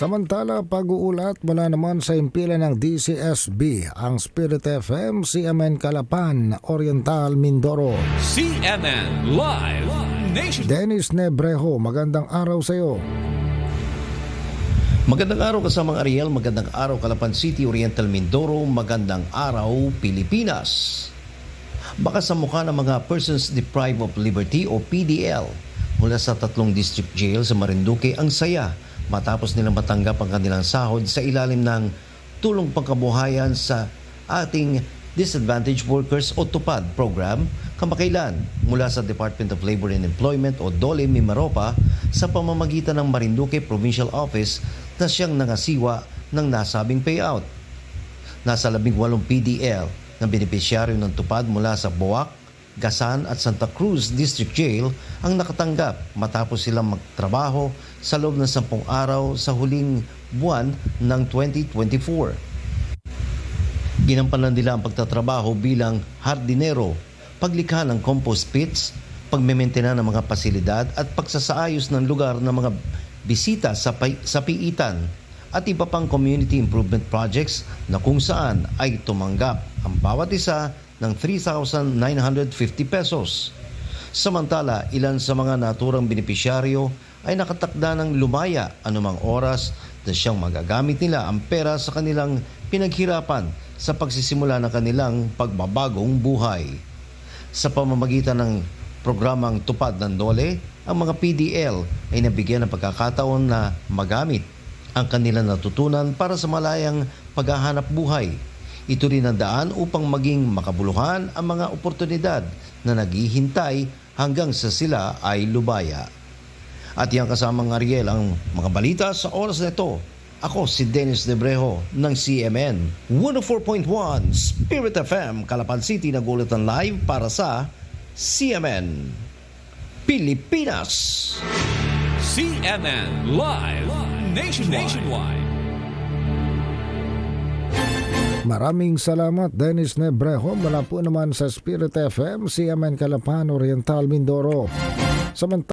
Samantala, pag-uulat mula naman sa impila ng DCSB, ang Spirit FM, CMN Calapan, Oriental, Mindoro. CNN Live Nation. Dennis Nebrejo, magandang araw sa iyo. Magandang araw kasamang Ariel, magandang araw Calapan City, Oriental Mindoro, magandang araw Pilipinas. Baka sa mukha ng mga Persons Deprived of Liberty o PDL mula sa tatlong district jail sa Marinduque ang saya matapos nilang matanggap ang kanilang sahod sa ilalim ng tulong pangkabuhayan sa ating Disadvantaged Workers o TUPAD program kamakailan mula sa Department of Labor and Employment o DOLE Mimaropa sa pamamagitan ng Marinduque Provincial Office na siyang nangasiwa ng nasabing payout. Nasa 18 PDL na benepisyaryo ng tupad mula sa Boac, Gasan at Santa Cruz District Jail ang nakatanggap matapos silang magtrabaho sa loob ng 10 araw sa huling buwan ng 2024. Ginampanan nila ang pagtatrabaho bilang hardinero, paglikha ng compost pits, pagmementena ng mga pasilidad at pagsasaayos ng lugar ng mga bisita sa, sa piitan at iba pang community improvement projects na kung saan ay tumanggap ang bawat isa ng 3,950 pesos. Samantala, ilan sa mga naturang benepisyaryo ay nakatakda ng lumaya anumang oras na siyang magagamit nila ang pera sa kanilang pinaghirapan sa pagsisimula ng kanilang pagbabagong buhay. Sa pamamagitan ng programang Tupad ng Dole, ang mga PDL ay nabigyan ng pagkakataon na magamit ang kanilang natutunan para sa malayang paghahanap buhay. Ito rin ang daan upang maging makabuluhan ang mga oportunidad na naghihintay hanggang sa sila ay lubaya. At yan kasamang Ariel ang mga balita sa oras na ito. Ako si Dennis Debrejo ng CMN 104.1 Spirit FM Calapan City nagulatan live para sa CMN Pilipinas. CNN Live Nation Nationwide. Maraming salamat Dennis Nebrejo mula po naman sa Spirit FM, CMN Calapan, Oriental, Mindoro. Samantala,